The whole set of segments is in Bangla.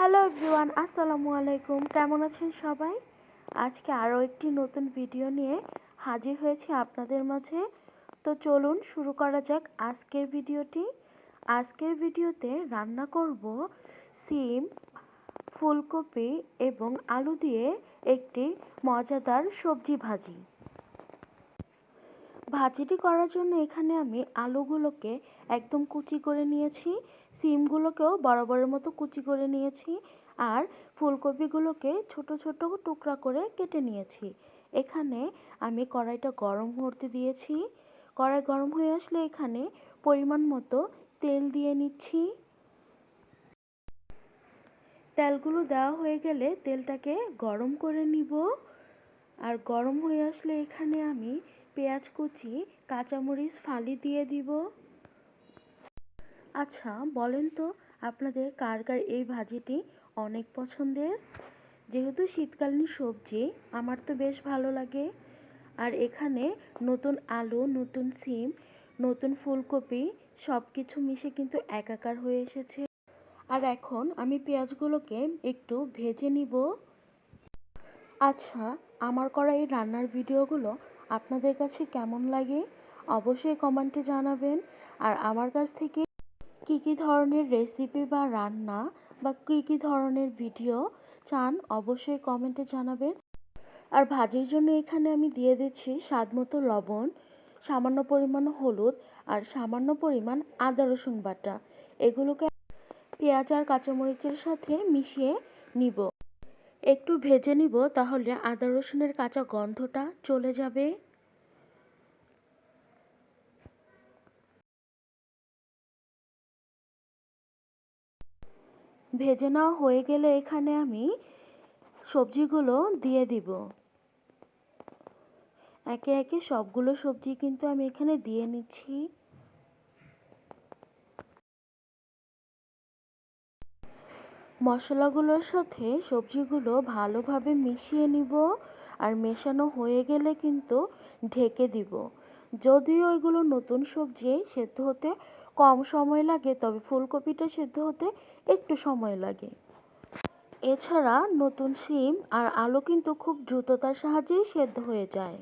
হ্যালো এভরিওয়ান, আসসালামু আলাইকুম। কেমন আছেন সবাই? আজকে আরও একটি নতুন ভিডিও নিয়ে হাজির হয়েছি আপনাদের মাঝে। তো চলুন শুরু করা যাক আজকের ভিডিওটি। আজকের ভিডিওতে রান্না করব সিম, ফুলকপি এবং আলু দিয়ে একটি মজাদার সবজি ভাজি। ভাজিটি করার জন্য এখানে আমি আলুগুলোকে একদম কুচি করে নিয়েছি, সিমগুলোকেও বরাবরের মতো কুচি করে নিয়েছি আর ফুলকপিগুলোকে ছোট ছোট টুকরা করে কেটে নিয়েছি। এখানে আমি কড়াইটা গরম করতে দিয়েছি। কড়াই গরম হয়ে আসলে এখানে পরিমাণ মতো তেল দিয়ে নিচ্ছি। তেলগুলো দেওয়া হয়ে গেলে তেলটাকে গরম করে নিব। আর গরম হয়ে আসলে এখানে আমি পেঁয়াজ কুচি, কাঁচামরিচ ফালি দিয়ে দিব। আচ্ছা বলেন তো আপনাদের কার কার এই ভাজিটি অনেক পছন্দের? যেহেতু শীতকালীন সবজি, আমার তো বেশ ভালো লাগে। আর এখানে নতুন আলু, নতুন সিম, নতুন ফুলকপি সব কিছু মিশে কিন্তু একাকার হয়ে এসেছে। আর এখন আমি পেঁয়াজগুলোকে একটু ভেজে নিব। আচ্ছা আমার করা এই রান্নার ভিডিওগুলো আপনাদের কাছে কেমন লাগে? অবশ্যই কমেন্টে জানাবেন। আর আমার কাছ থেকে কি কি ধরনের রেসিপি বা রান্না বা কি কি ধরনের ভিডিও চান, অবশ্যই কমেন্টে জানাবেন। আর ভাজির জন্য এখানে আমি দিয়ে দিচ্ছি স্বাদ মতো লবণ, সামান্য পরিমাণ হলুদ আর সামান্য পরিমাণ আদা রসুন বাটা। এগুলোকে পেঁয়াজ আর কাঁচামরিচের সাথে মিশিয়ে নিব। একটু ভেজে নিব, তাহলে আদা রসুনের কাঁচা গন্ধটা চলে যাবে। ভেজে নেওয়া হয়ে গেলে এখানে আমি সবজিগুলো দিয়ে দিব। একে একে সবগুলো সবজি কিন্তু আমি এখানে দিয়ে নিচ্ছি। মশলাগুলোর সাথে সবজিগুলো ভালোভাবে মিশিয়ে নিব আর মেশানো হয়ে গেলে কিন্তু ঢেকে দিব। যদিও এগুলো নতুন সবজি, সেদ্ধ হতে কম সময় লাগে, তবে ফুলকপিটা সেদ্ধ হতে একটু সময় লাগে। এছাড়া নতুন সিম আর আলু কিন্তু খুব দ্রুততার সাহায্যেই সেদ্ধ হয়ে যায়।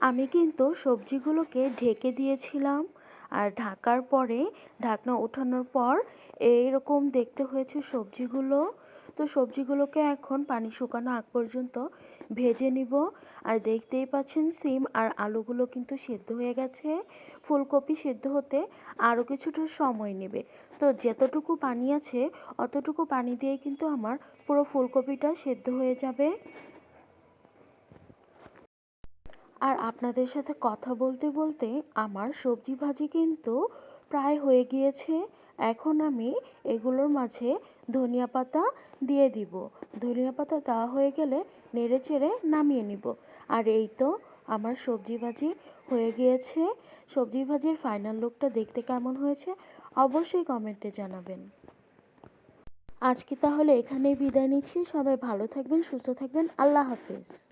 আমি কিন্তু সবজিগুলোকে ঢেকে দিয়েছিলাম। আর ঢাকার পরে ঢাকনা ওঠানোর পর এইরকম দেখতে হয়েছে সবজিগুলো। তো সবজিগুলোকে এখন পানি শুকানো আগ পর্যন্ত ভেজে নিব। আর দেখতেই পাচ্ছেন সিম আর আলুগুলো কিন্তু সেদ্ধ হয়ে গেছে। ফুলকপি সেদ্ধ হতে আরও কিছুটা সময় নেবে। তো যতটুকু পানি আছে, অতটুকু পানি দিয়ে কিন্তু আমার পুরো ফুলকপিটা সেদ্ধ হয়ে যাবে। আর আপনাদের সাথে কথা বলতে বলতে আমার সবজি ভাজি কিন্তু প্রায় হয়ে গিয়েছে। এখন আমি এগুলোর মাঝে ধনিয়া পাতা দিয়ে দিব। ধনিয়া পাতা দেওয়া হয়ে গেলে নেড়ে চেড়ে নামিয়ে নিব। আর এই তো আমার সবজি ভাজি হয়ে গিয়েছে। সবজি ভাজির ফাইনাল লুকটা দেখতে কেমন হয়েছে অবশ্যই কমেন্টে জানাবেন। আজকে তাহলে এখানেই বিদায় নিচ্ছি। সবাই ভালো থাকবেন, সুস্থ থাকবেন। আল্লাহ হাফিজ।